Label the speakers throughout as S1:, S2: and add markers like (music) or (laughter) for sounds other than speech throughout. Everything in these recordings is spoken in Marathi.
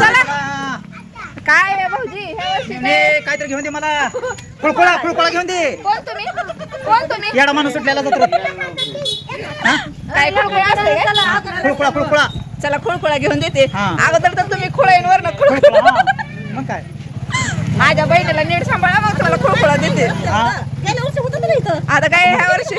S1: चला. काय आहे भाऊजी? ह्या वर्षी काय?
S2: काहीतरी घेऊन दे मला. खुळखुळा खुळखुळा घेऊन दे.
S1: कोण तुम्ही? कोण तुम्ही?
S2: येडा माणूस सुटलेला जातो
S1: काय खुळखुळा असते? काय?
S2: खुळखुळा खुळखुळा
S1: चला खुळखुळा घेऊन देते.
S2: हा.
S1: अगोदर तर तुम्ही खुळाईंवर ना
S2: खुळखुळा हा. मग काय?
S1: माझ्या बहिणीला नीट सांभाळा मग तुम्हाला खुळखुळा देते.
S2: हा.
S1: आता काय ह्या वर्षी?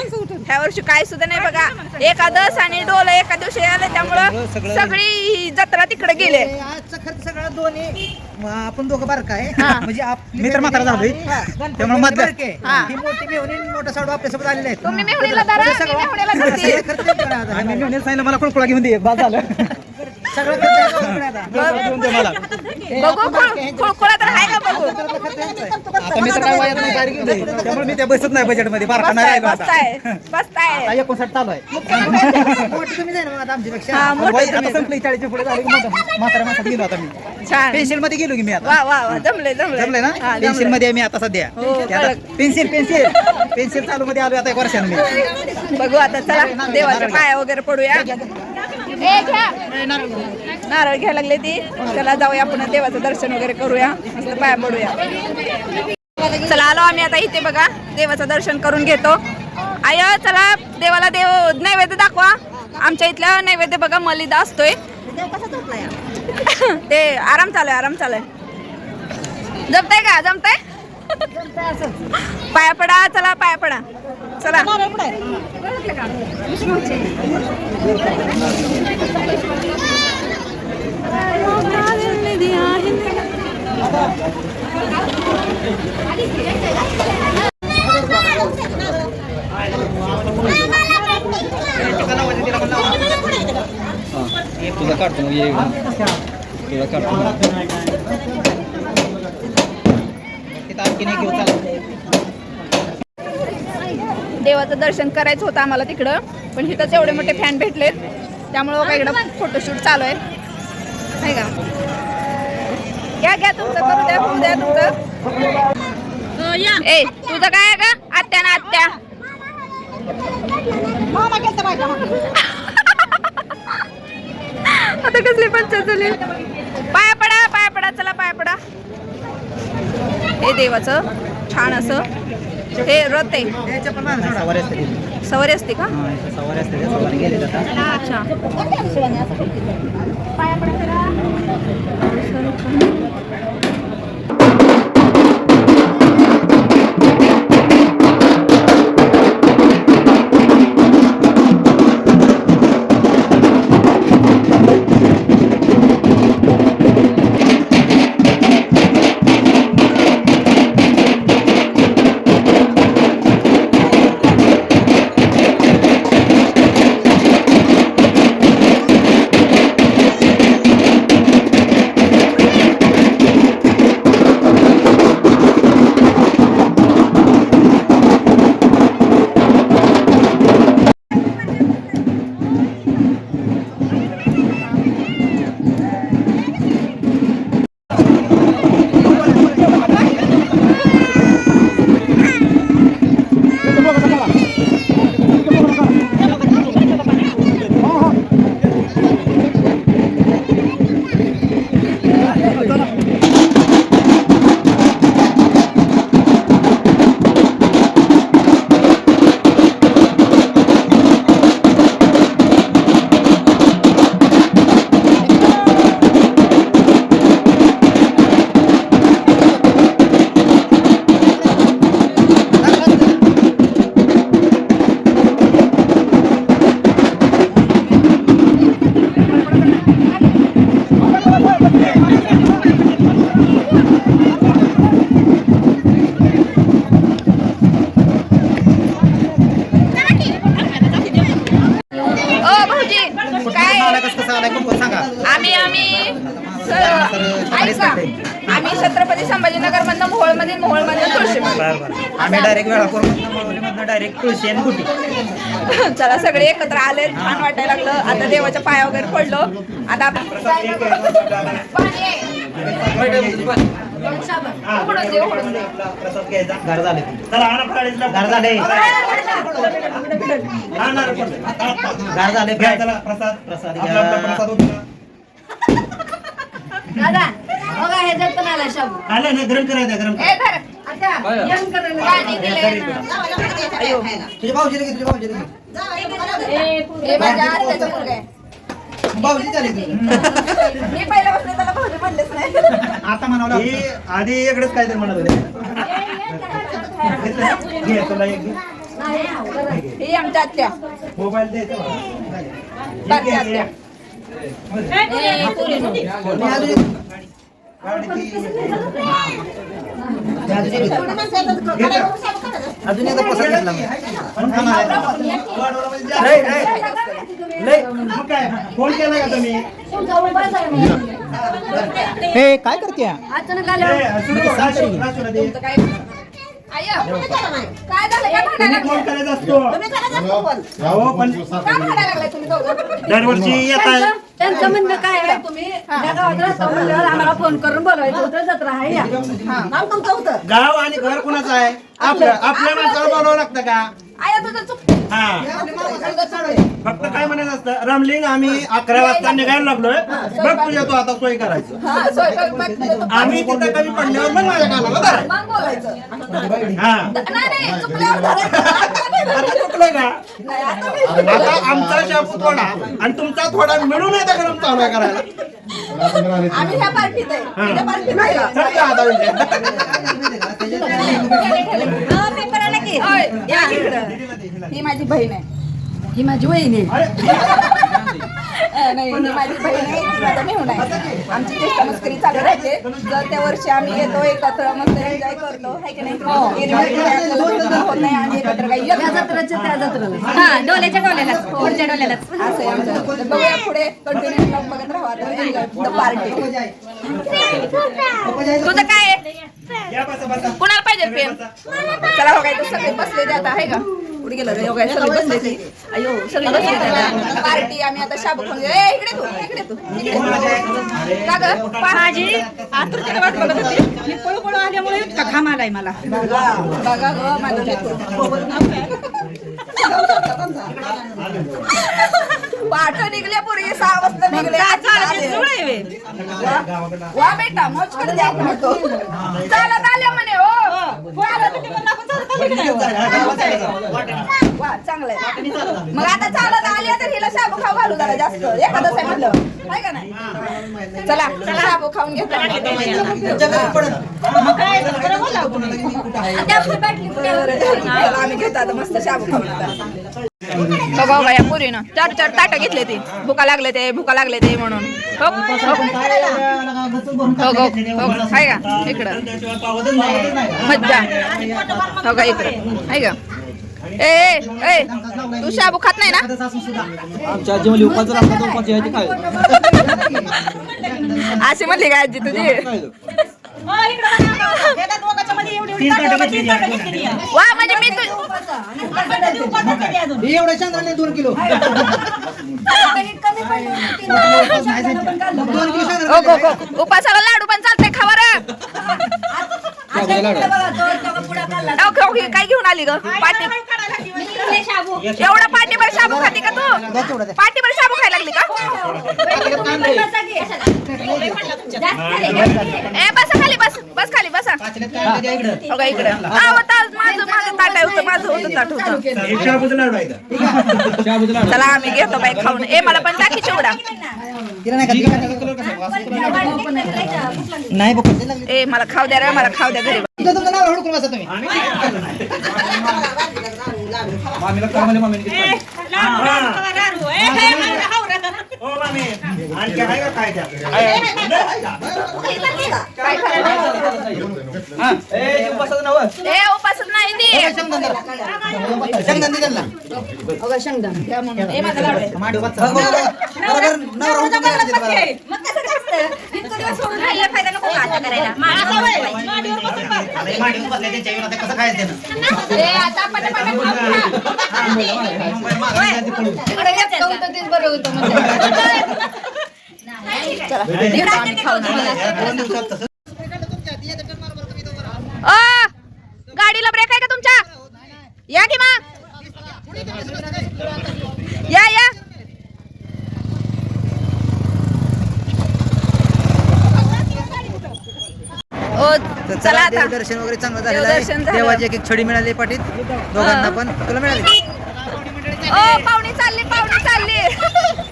S1: ह्या वर्षी काय सुद्धा नाही बघा एकादश आणि डोल एका दिवशी आलं त्यामुळं
S2: सगळं-
S1: जत्रा तिकडे गेले
S3: आजचा खर्च सगळा दोन्ही म, आपण दोघं बारका आहे
S1: हा.
S3: म्हणजे आपली
S2: मी तर म्हातारा झालोय. त्यामुळे मधलं-.
S1: हा.
S3: मोठी मेहुणी मोठा साडू आपल्यासोबत आलेले आहेत
S1: तुम्ही मेहुणीला धरा मी मेहुणीला धरते.
S2: आम्ही सांगितलं मला खुळखुळा घेऊन दे बाद झालं
S3: आता.
S2: मी तर काय वयात नाही त्यामुळे मी त्या बसत नाही बजेटमध्ये. बारका नाही
S1: बसताय
S2: राहिलो आता एकोणसाठ चालू आहे.
S3: मोठी तुम्ही जाईल मग आता आमच्यापेक्षा.
S1: हा
S2: पण
S1: मोठं
S2: वय आता
S1: तुम्ही.
S2: संपलं चाळीसच्या पुढे झाले की म्हातारा गेलो आता मी.
S1: छान.
S2: पेन्सिलमध्ये गेलो की मी आता.
S1: वा वा वा. जमले जमले
S2: जमलंय ना? पेन्सिल. मध्ये आहे मी आता सध्या.
S1: हो,
S2: ते आता
S1: कळलं.
S2: पेन्सिल पेन्सिल पेन्सिल चालू मध्ये आलो आता एक वर्षाने मी.
S1: बघू आता चला. देवाच्या पाया वगैरे पडूया. नारळ घ्यायला लागले ती. चला जाऊया आपण देवाचं दर्शन वगैरे करूया. मस्त पाया पडूया. चला आलो आम्ही आता इथे बघा. देवाचं दर्शन करून घेतो. आय चला देवाला देव नैवेद्य दाखवा. आमच्या इथल्या नैवेद्य बघा मलिदा असतोय. (laughs) ते आराम चालू आहे आराम चालू आहे. जमताय का? जमताय? (laughs) पाया पडा चला पाया पडा. चला
S2: तुझा काढतो मग ये तुझा काढतो तिथं आणखी नाही घेऊ चालत
S1: देवाचं दर्शन करायचं होतं आम्हाला तिकडं. पण इथंच एवढे मोठे फॅन भेटलेत. त्यामुळं काय इकडं फोटोशूट चालू आहे. नाही का? घ्या घ्या तुमचं करू द्या होऊ द्या तुमचं. ए तुझं काय आहे का आत्या ना आत्या. आता कसली पंचायत झाली पाया पडा पाया पडा चला पाया पडा. हे देवाचं छान असं. हे रथ आहे.
S2: सवारी असते.
S1: सवारी असते का
S2: हा, इथं सवारी असते त्या सवारी गेले जातात
S1: अच्छा आम्ही आम्ही ऐका. आम्ही छत्रपती संभाजीनगर मधनं मोहोळमध्ये मोहोळमध्ये तुळशी
S2: आम्ही डायरेक्ट वेळापूर डायरेक्ट तुळशी आणि गुटी (laughs)
S1: चला सगळे एकत्र आले. छान वाटायला लागलं. आता देवाच्या पाया वगैरे पडलो. आता
S2: घर झाले. घर झाले. घर झाले. प्रसाद प्रसाद घ्या.
S4: दादा बघा ह्याच्यात पण आला शाबू
S5: आलं ना गरम करायचं गरम
S1: धर
S4: आता यम करायला पाणी दिलंय ना.
S1: अयो.
S2: तुझ्या भाऊजीला घे तुझ्या भाऊजीला घे.
S4: ए, पुढे.
S1: हे माझ्या आत्याचा मुलगा आहे
S2: भाऊजी चालेल तुझं.
S1: मी पहिल्यापासून त्याला भाऊजी म्हणलेच नाही.
S2: आता म्हणावं
S5: ही आधी इकडेच काहीतरी म्हणत होते. घे तुला एक घे.
S4: नाही, हा, बरं.
S1: ही आमच्या आत्या.
S5: मोबाईल द्यायचा
S1: आत्या.
S2: अजून एक- अजून एकदा पसंत घेतला
S5: फोन केला का तुम्ही.
S2: हे काय? करते
S4: अचानक आलं
S1: काय आय काय झालं? काय भांडायला
S5: तुम्ही फोन
S1: लागलाय?
S5: करायचा असतो?
S1: तुम्ही करायचं असतं पण.
S5: हो पण
S1: का भांडायला लागलाय तुम्ही दोघं?
S5: दरवर्षी येत आहे
S4: त्यांचं- त्यांचं म्हणणं काय आहे? तुम्ही गावात म्हणल्यावर आम्हाला फोन करून बोलवायचं होतं जत्रा आहे या.
S1: नाव तुमचं होतं.
S5: गाव आणि घर कुणाचं आहे? आपलं आपल्या माणसाला बोलावं लागतं का?
S1: आया तुझं चुक
S5: हा. फक्त काय म्हणायचं असतं रामलिंग आम्ही अकरा वाजता निघायला लागलोय. बघ तुझ्या तू आता सोय करायचं.
S1: हा
S5: आम्ही तिथं कमी पडल्यावर मग माझ्या कामाला धरायचं. हा. आता चुकलं का?
S1: नाही, आता
S5: आमचा शापू थोडा आणि तुमचा थोडा मिळून येतं गरम चालू आहे करायला.
S1: आम्ही ह्या पार्टीत आहे. पार्टीत का?
S5: आता विषय. (laughs)
S1: हा, पेपर आला की होय, या इकडं. ही माझी बहीण आहे.
S4: ही माझी वहिनी आहे.
S1: नाही ही माझी बहीण आहे. ती माझा मेहून आहे. आमची चेष्टा मस्करी चालू राहते. जर त्या वर्षी आम्ही येतो एकत्र मस्त एन्जॉय करतो. की नाही? एकत्र काही.
S4: जत्राच्या त्या जत्राला हा डोल्याच्या पुढच्या डोल्याला
S1: असं आहे आमचं. तर बघूया पुढे कंटिन्यू ब्लॉग बघत राहा. एन्जॉय द पार्टी तुझं काय. कुणाला पाहिजे पेन चला हो काय तू सगळे बसले ते आता आहे का? पुढे गेलं रे काय सगळे बसले ते. अयो सगळे बसले पार्टी आम्ही आता शाबू खाऊन. ए इकडे तू इकडे तू. का ग? माझी आतुरतेने वाट बघत होती.
S3: मी पळू पळू आल्यामुळे इतका घाम आलाय मला.
S1: बघा बघा ग माझं. (laughs) (laughs) पाठ निघले पूर्वी सहा वाजता निघले आले. वा. बेटा मौज कर द्या म्हणतो चालत आल्या म्हणे हो. वा चांगलं आहे. मग आता चालत आल्या तर हिला शाबू खाऊ घालू जरा जास्त. एखादं आहे म्हटलं. आहे का नाही? चला शाबू खाऊन घेतो चला, आम्ही घेतो आता मस्त शाबू खाऊन बघा बाया पुरीनं. चार चार ताटं घेतले ते. भुका लागले ते भुका लागले ते म्हणून. हो, हो. हो हो हाय का? इकडं. मज्जा. हो का इकडं. हाय का? ए ए तू शाबू खात नाही ना?
S6: आमच्या आजी म्हणजे उपास यायची काय
S1: अशी म्हणली का आजी तुझी? वा म्हणजे मी तू
S2: हे एवढ्या चंद्राने दोन किलो. दोन किलो शेंगदाणे
S1: ओ गो गो उपासाला लाडू पण चालते खावर काय घेऊन आली ग? पाटी एवढा पाटीभर शाबू खाती का तू? पाटीभर शाबू खायला लागली का? ए बसा खाली बस. चला आम्ही घेतो बाई खाऊन. ए मला पण टाकी चिवडा.
S2: नाही का तिला नाही बघ ते लागले.
S1: ए मला खाऊ द्या रे मला खाऊ द्या घरी.
S2: इथं तुमचं नाव हुडकून बसा तुम्ही
S5: आम्ही काय खाल्लं नाही.
S6: मामीला कर म्हणजे मामीने घेतलं.
S5: हो मामी. आणखी आहे का काय त्या
S6: आहे.
S1: असतं? इतकं दिवस सोडून राहिला फायदा नको का आता करायला
S2: मांडीवर बसल्या त्यांच्या कसं खायचं त्यानं?
S1: इकडे येत
S2: दोन दिवसात तसं.
S1: अ गाडीला ब्रेक आहे का तुमच्या या की मग या या
S2: तर
S1: चला आता.
S2: देवदर्शन वगैरे चांगलं झालेलं
S1: देवदर्शन
S2: आहे
S1: झालं.
S2: देवाची एक एक छडी मिळाली पाटीत. दोघांना पण. तुला मिळाली?
S1: ओ पाहुणी चालली पाहुणी चालली.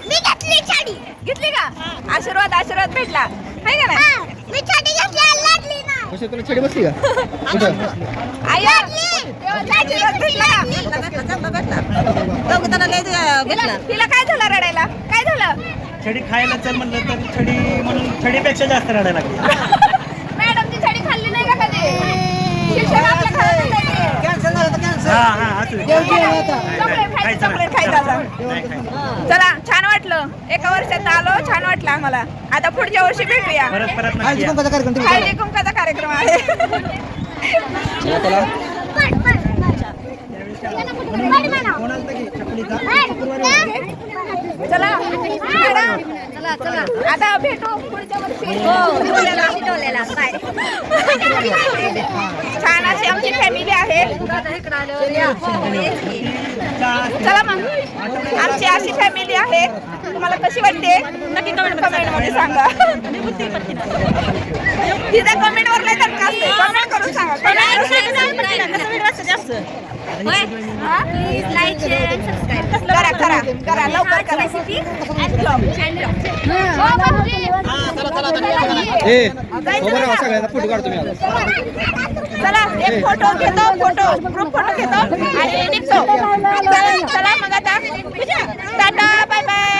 S1: मी घेतली छाडी. घेतली का? आशीर्वाद आशीर्वाद भेटला. आहे का नाही? मी छाडी घेतली लागली ना.
S6: कशी तुला छडी बसली का? कुठं?
S1: आई आशीर्वाद भेटला. तिला काय झालं रडायला? काय झालं?
S5: छडी खायला चल म्हणलं तर छडी म्हणून छडीपेक्षा जास्त रडायला लागली
S1: मॅडमची छडी खाल्ली नाही का कधी शिक्षण आपल्या घरातच आहे ते.
S2: कॅन्सल झालं तर कॅन्सल
S5: हा हा असू दे.
S1: चॉकलेट खायचं. चला. छान वाटलं. एका वर्षात आलो छान वाटलं आम्हाला. आता पुढच्या वर्षी भेटूया.
S2: हळदी. कुंकाचा कार्यक्रम
S1: आहे. चला मॅडम आता भेटू पुढच्या वर्षी. छान अशी आमची फॅमिली आहे. चला मग. आमची अशी फॅमिली आहे. तुम्हाला कशी वाटते? नक्की कमेंट कमेंटमध्ये सांगा. तिथे कमेंट वर नाही तर कमेंट करून सांगा. करा करा करा लवकर करा.
S6: फोटो काढतो
S1: चला एक फोटो घेतो फोटो ग्रुप फोटो घेतो आणि निघतो. चला चला मग आता. Tata bye bye